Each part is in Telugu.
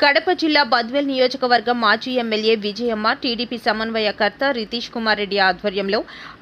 కడప జిల్లా బద్వేల్ నియోజకవర్గం మాజీ ఎమ్మెల్యే విజయమ్మ టీడీపీ సమన్వయకర్త రితీష్ కుమార్ రెడ్డి ఆధ్వర్యంలో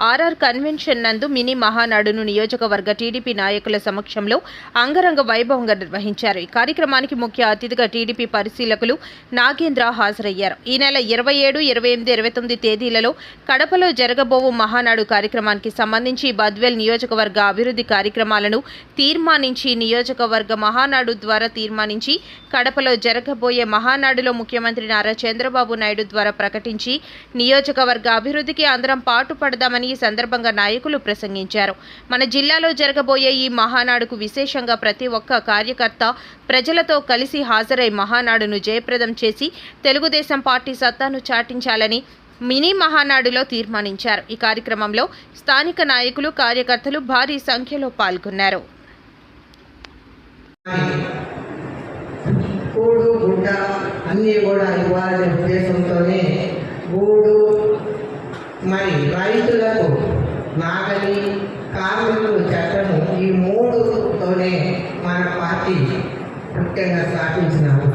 ఆర్ఆర్ కన్వెన్షన్ నందు మినీ మహానాడును నియోజకవర్గ టీడీపీ నాయకుల సమక్షంలో అంగరంగ వైభవంగా నిర్వహించారు. ఈ కార్యక్రమానికి ముఖ్య అతిథిగా టీడీపీ పరిశీలకులు నాగేంద్ర హాజరయ్యారు. ఈ నెల ఇరవై ఏడు ఇరవై ఎనిమిది ఇరవై తొమ్మిది తేదీలలో కడపలో జరగబోవు మహానాడు కార్యక్రమానికి సంబంధించి బద్వేల్ నియోజకవర్గ అభివృద్ధి కార్యక్రమాలను తీర్మానించి నియోజకవర్గ మహానాడు ద్వారా తీర్మానించి కడపలో జరగబో జరగబోయే మహానాడులో ముఖ్యమంత్రి నారా చంద్రబాబు నాయుడు ద్వారా ప్రకటించి నియోజకవర్గ అభివృద్ధికి అందరం పాటుపడదామని ఈ సందర్భంగా నాయకులు ప్రసంగించారు. మన జిల్లాలో జరగబోయే ఈ మహానాడుకు విశేషంగా ప్రతి ఒక్క కార్యకర్త ప్రజలతో కలిసి హాజరై మహానాడును జయప్రదం చేసి తెలుగుదేశం పార్టీ సత్తాను చాటించాలని మినీ మహానాడులో తీర్మానించారు. ఈ కార్యక్రమంలో స్థానిక నాయకులు కార్యకర్తలు భారీ సంఖ్యలో పాల్గొన్నారు. గుడ్డ అన్నీ కూడా ఇవ్వాలనే ఉద్దేశంతోనే గూడు మరి రైతులకు నాగలి కార్మికులు చట్టము ఈ మూడుతోనే మన పార్టీ ముఖ్యంగా స్థాపించినాము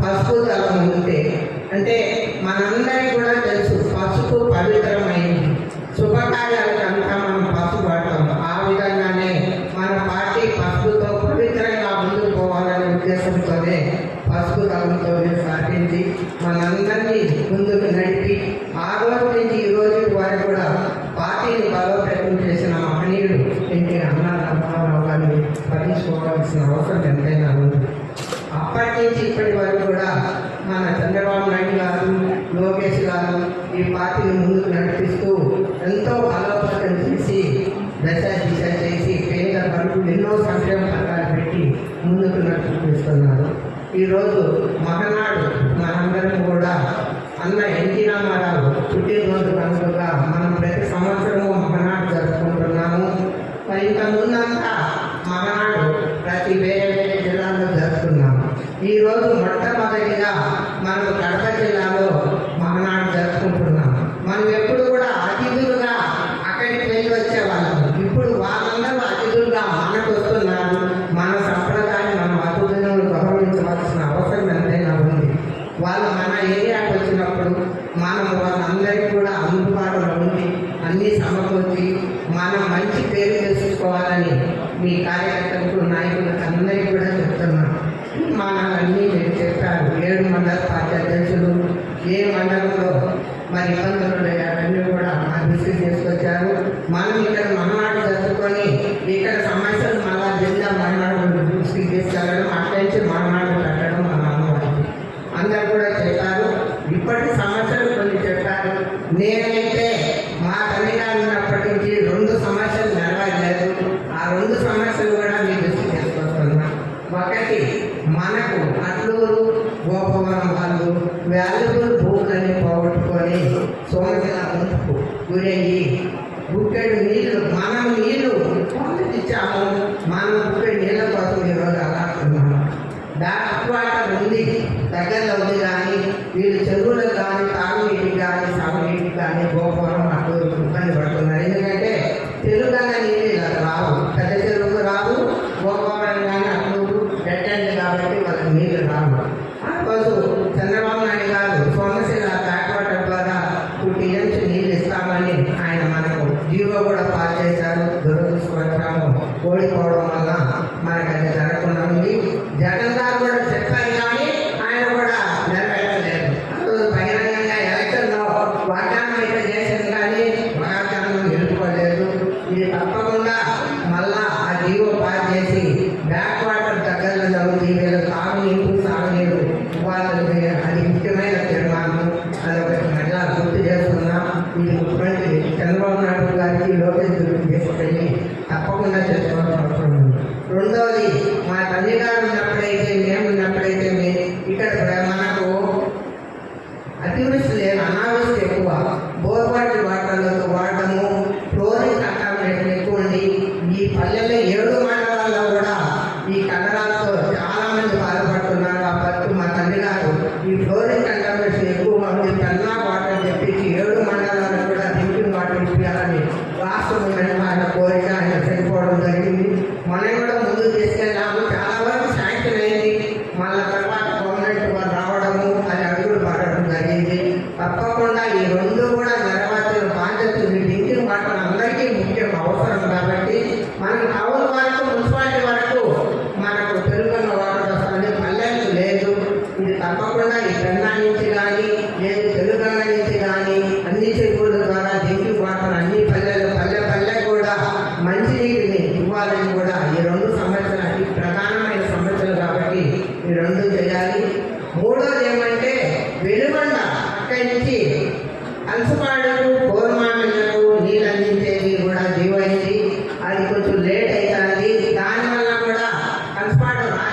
పసుపు తలం ఉంటే అంటే మనందరికీ కూడా తెలుసు పసుపు పవిత్రమైంది. శుభకార్యాలు మనం పసుపు వాడతాం ఆ విధంగానే మన పార్టీ పసుపుతో పవిత్రంగా ముందుకు పోవాలనే ఉద్దేశంతోనే పసుపు రంగుతో స్థాపించి మనందరినీ ముందుకు నడిపి ఆ రోజు నుంచి ఈ రోజు వారు కూడా పార్టీని బలోపేతం చేసిన మహనీయుడు ఎన్టీ అన్నా రామారావు గారిని స్మరించుకోవాల్సిన అవసరం ఎంతైనా ఉంది అప్పటి నుంచి ఇప్పటి వరకు కూడా మన చంద్రబాబు నాయుడు గారు లోకేష్ గారు ఈ పార్టీని ముందుకు నడిపిస్తూ ఎంతో బలోపేతం చేసి దశ దిశ చేసి పేద వరకు ఎన్నో సంక్షేమ పథకాలు పెట్టి ముందుకు నడిపిస్తున్నారు. ఈరోజు మహనాడు మనందరం కూడా అన్న ఎన్టీ రామారావు పుట్టినరోజు కనుకగా మనం ప్రతి సంవత్సరము మహనాడు జరుపుకుంటున్నాము. మరి ఇంత ముందంతా మహనాడు ప్రతి వేరే వేరే జిల్లాల్లో జరుపుకున్నాము ఈరోజు మొట్టమొదటిగా మనం కడప జిల్లాలో మహనాడు జరుపుకుంటున్నాం. మనం ఎప్పుడు కూడా అతిథులుగా అక్కడికి వెళ్ళి వచ్చేవాళ్ళం. ఇప్పుడు వాళ్ళందరూ అతిథులుగా మనకు వస్తున్నారు. మన సంప్రదాయాన్ని మనం అతిథులను గౌరవించవలసిన అవసరం ఎంతైనా ఉంది. వాళ్ళు మన ఏరియాకి వచ్చినప్పుడు మనం వాళ్ళందరికీ కూడా అందుబాటులో ఉండి అన్నీ సమకూర్చి మనం మంచి పేరు తెచ్చుకోవాలని మీ కార్యకర్తలకు నాయకులకు అందరికీ కూడా చెప్తున్నాం మానాలన్నీ మీరు చెప్పారు ఏడు మండల పార్టీ ఏ మండలంలో మరి ఇబ్బందులు ఉన్నాయో అవన్నీ కూడా మా దృష్టికి తీసుకొచ్చారు మనం ఇక్కడ మనాడు జరుపుకొని ఇక్కడ సమస్యలు మళ్ళా జిల్లా మనాడు దృష్టి తీసుకెళ్ళడం అక్కడి నుంచి కట్టడం మా మన అనుమతి అందరు కూడా చెప్పారు ఇప్పటి సమస్యలు కొన్ని చెప్పారు. నేనే మా తల్లిగారు ఉన్నప్పటి నుంచి రెండు సమస్యలు నెరవేరలేదు ఆ రెండు సమస్యలు కూడా మీ దృష్టికి తీసుకొస్తున్నా ఒకటి మనకు అట్లూరు గోపవరం వాళ్ళు వాల్యుబుల్ భూములని పోగొట్టుకొని సోమశిల ముందుకు గురయ్యి గుక్కెడు నీళ్ళు మనం నీళ్ళు వాళ్ళకి ఇచ్చాము మనం గుక్కెడు నీళ్ళ కోసం ఈరోజు అలాడుతున్నాము డాక్ వాటర్ ఉంది దగ్గరలో ఉంది కానీ వీళ్ళు చెరువులకు కానీ తాగునీటికి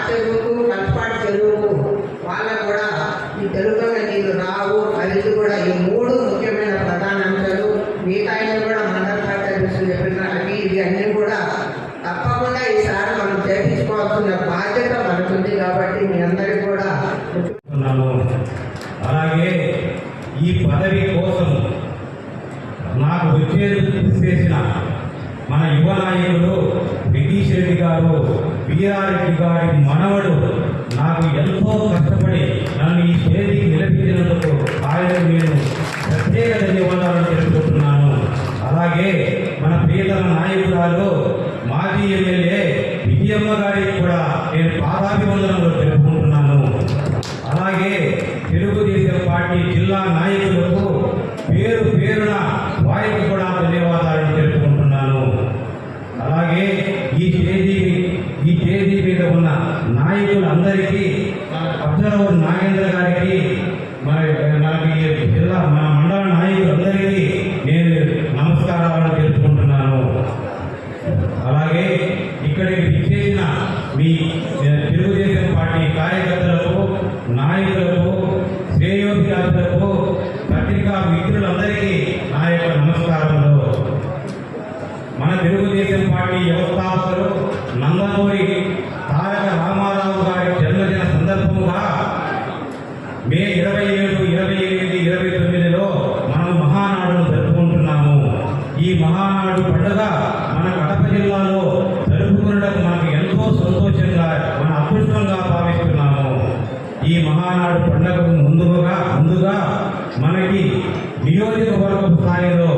చెరువుకు కలసపాడు చెరువుకు వాళ్ళకు కూడా ఈ తెలుగులో నీళ్ళు రావు. అది కూడా ఈ మూడు ముఖ్యమైన ప్రధాన అంశాలు మిగతా కూడా మండల సర్వీసులు చెప్పిన అవి ఇవి అన్నీ కూడా తప్పకుండా ఈసారి మనం చేయించుకోవాల్సిన బాధ్యత మనకుంది కాబట్టి మీ అందరికీ కూడా అలాగే ఈ పదవి కోసం నాకు వచ్చేందుకు చేసిన మన యువ నాయకుడు బ్రిటిష్ రెడ్డి గారు వీరారెడ్డి గారి మనవడు నాకు ఎంతో కష్టపడి నన్ను ఈ స్టేజికి నిలబెట్టినందుకు ఆయన నేను ప్రత్యేక ధన్యవాదాలు తెలుసుకుంటున్నాను అలాగే మన ప్రియతమ నాయకురాలు మాజీ ఎమ్మెల్యే విజయమ్మ గారికి కూడా నేను పాదాభివందనలు తెలుపుకుంటున్నాను. అలాగే తెలుగుదేశం పార్టీ జిల్లా నాయకులకు పేరు పేరున వారికి కూడా ధన్యవాదాలు తెలుపుకుంటున్నాను అలాగే ఈ తేదీ ఈ తేదీ మీద ఉన్న నాయకులందరికీ అబ్జర్వర్ నాగేంద్ర గారికి మరి నాకు జిల్లా మన మండల నాయకులందరికీ నేను నమస్కారాలు తెలుపుకుంటున్నాను. అలాగే ఇక్కడికి విచ్చేసిన మీ తెలుగుదేశం పార్టీ కార్యకర్తలకు నాయకులకు శ్రేయోభిలాషులకు పత్రికా మిత్రులందరికీ నా యొక్క నమస్కారములు. మన తెలుగుదేశం పార్టీ వ్యవస్థాపకులు నందమూరి ఈ మహానాడు పండుగకు ముందుగా ముందుగా మనకి నియోజకవర్గ స్థాయిలో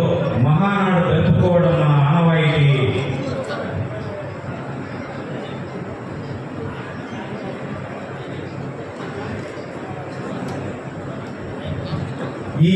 మహానాడు జరుపుకోవడం మన ఆనవాయితీ. ఈ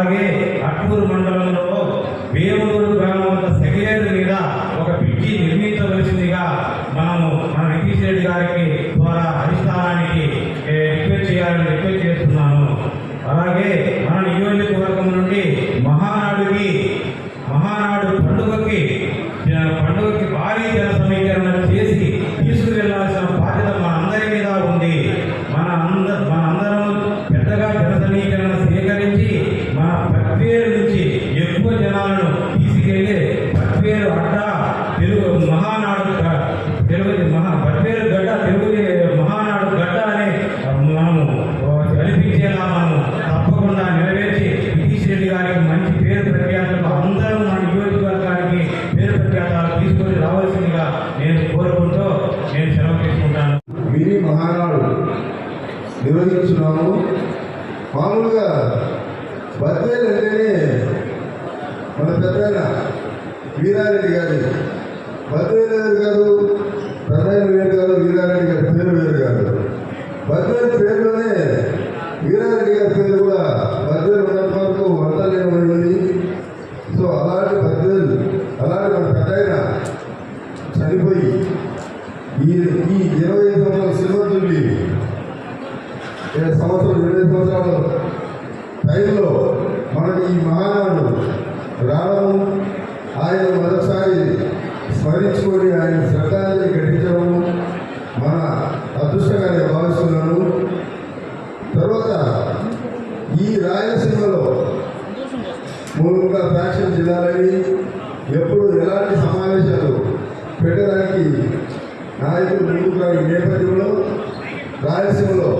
అలాగే అట్టూరు మండలంలో వేమూరు గ్రామం సెక్రటరీ మీద ఒక బ్రిడ్జి నిర్మించవలసిందిగా మనము మన నితీష్ రెడ్డి గారికి ద్వారా అధిష్టానానికి రిక్వెస్ట్ చేయాలని రిక్వెస్ట్ చేస్తున్నాను. అలాగే నిర్వహించున్నాము మామూలుగా బద్వేలు అంటేనే మన పెద్ద వీరారెడ్డి గారి. బద్వేలు గారు ప్రధాని వేరు గారు వీరారెడ్డి గారి పేరు వేరు గారు బద్వేలు పేరులోనే వీరారెడ్డి గారి పేరు కూడా బద్వేలు ఉన్నంత వరకు వందలేని సో అలాంటి బద్వేలు అలాంటి మన పెద్ద చనిపోయి ఈ ఈ ఇరవై ఐదు సంవత్సరాల సిల్వర్ జూబ్లీ ఏ సంవత్సరం ఇరవై సంవత్సరాల టైంలో మనకి ఈ మహానాడు రావడం ఆయన మరోసారి స్మరించుకొని ఆయన శ్రద్ధాంజలి ఘటించడం మన అదృష్టంగానే భావిస్తున్నాను తర్వాత ఈ రాయలసీమలో మూలంగా ఫ్యాక్షన్ జిల్లాలని ఎప్పుడు ఎలాంటి సమావేశాలు పెట్టడానికి నాయకులు ముందుకు రాని నేపథ్యంలో రాయలసీమలో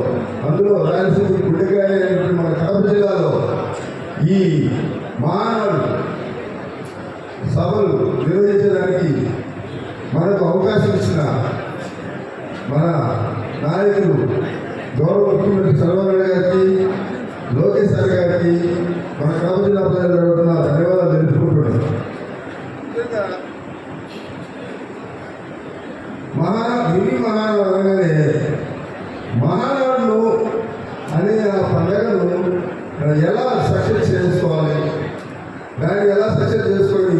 అందులో రాయలసీమ గుడ్డకాయ మన కడప జిల్లాలో ఈ మానవుడు సభలు నిర్వహించడానికి మనకు అవకాశం ఇచ్చిన మన నాయకులు గౌరవ ముఖ్యమంత్రి చంద్రబాబు గారికి లోకేష్ సార్ గారికి మన కడప జిల్లా ప్రజలు జరుగుతున్న ధన్యవాదాలు తెలుపుకుంటున్నాను మహా మినీ మహానాడు అనగానే మహానాడును అనే ఆ పండుగను ఎలా సక్సెస్ చేసుకోవాలి దాన్ని ఎలా సక్సెస్ చేసుకొని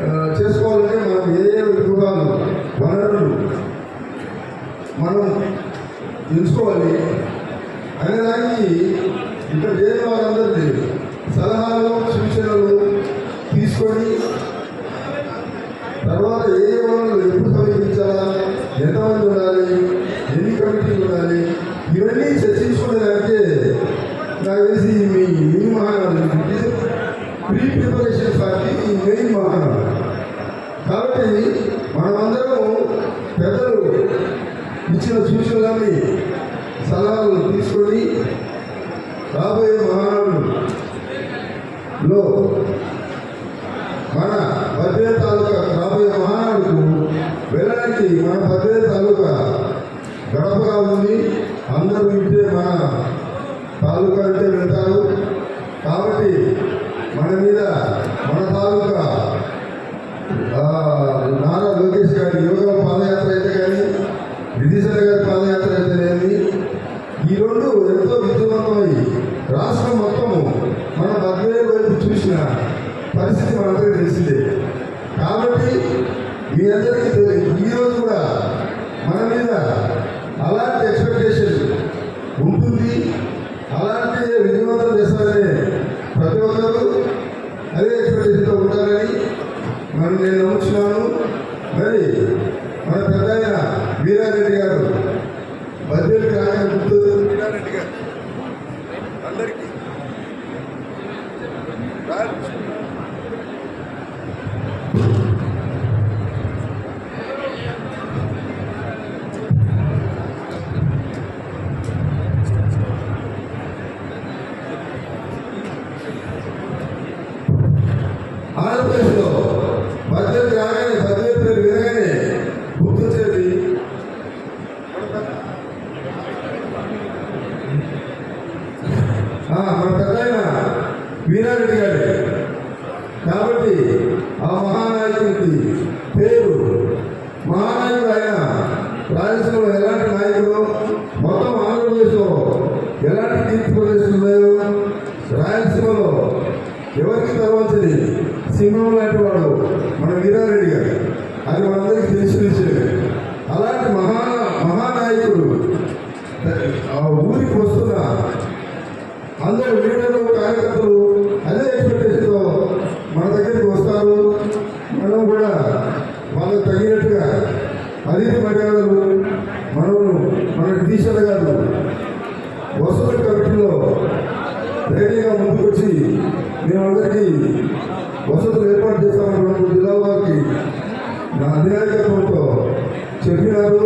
ఆ, చేసుకోవాలంటే మనం ఏ ఏ విభాగాలు వనరులు మనం తెలుసుకోవాలి అనేదానికి ఇక్కడ లేని వారందరికీ సలహాలు సూచనలు తీసుకొని తర్వాత ఏ ఏ వనరులు ఎప్పుడు సమీపించాలా ఎంతమంది ఉండాలి ఎన్ని కమిటీలు ఉండాలి ఇవన్నీ చర్చించుకునేదానికే నాకు తెలిసి మీ mini Mahanadu pre preparation party ఈ మెయిన్ మహానాడు. కాబట్టి మనమందరం ఇచ్చిన సూచనలన్నీ సలహాలు తీసుకొని రాబోయే మహానాడులో మన బద్రే తాలూకా రాబోయే మహానాడుకు వెళ్ళడానికి మన బద్రే తాలూకా గడపగా ఉంది. అందరూ ఇంటే మన తాలూకా అంటే వెళ్తారు కాబట్టి మన మీద మన తాలూకా ఆ, నారా లోకేష్ గారి యోగా పాదయాత్ర అయితే కానీ విధిశర గారి పాదయాత్ర అయితేనేమి ఈ రెండు ఎంతో విజయవంతమై రాష్ట్రం మొత్తము మన బద్రే వైపు చూసిన పరిస్థితి మనందరికీ తెలిసిందే కాబట్టి మీ అందరికీ తెలియదు ఈరోజు కూడా మన మీద అలాంటి ఎక్స్పెక్టేషన్ ఉంటుంది అలాంటి విజయవంతం చేస్తారనే ప్రతి ఒక్కరూ అదే ఎక్స్పెక్టేషన్తో ఉంటారని మరి నేను నమ్ముతున్నాను మరి మన పెద్ద ఆయన వీరారెడ్డి గారు బడ్జెట్ రాగానే గుర్తు వీరారెడ్డి గారు అందరికీ ఆంధ్రప్రదేశ్లో బడ్జెట్ రాగానే బడ్జెట్ పేరు వినగానే గుర్తొచ్చేది ఆ, మన పెద్ద వీరారెడ్డి గారు కాబట్టి ఆ మహానాయకుడికి పేరు మహానాయకుడు ఆయన రాయలసీమలో ఎలాంటి నాయకుడు? మొత్తం ఆంధ్రప్రదేశ్లో ఎలాంటి కీర్తి ప్రదర్శనలు రాయలసీమలో ఎవరికి తర్వాతది సింహం లాంటి వాడు మన వీరారెడ్డి గారు. అది మనందరికీ తెలిసిన విషయమే అలాంటి మహా మహానాయకుడు ఆ ఊరికి వస్తున్న అందరూ లీడర్లు కార్యకర్తలు అదే ఎక్స్పెక్టేషన్తో మన దగ్గరికి వస్తారు మనం కూడా వాళ్ళకి తగినట్టుగా అతిథి మర్యాదలు మనం మన టీచర్ గారు వసతుల కమిటీలో ధైర్యంగా ముందుకొచ్చి మేమందరికీ వసతులు ఏర్పాటు చేస్తామని జిల్లా వారికి నా అధినాయకత్వంతో చెప్పినారు.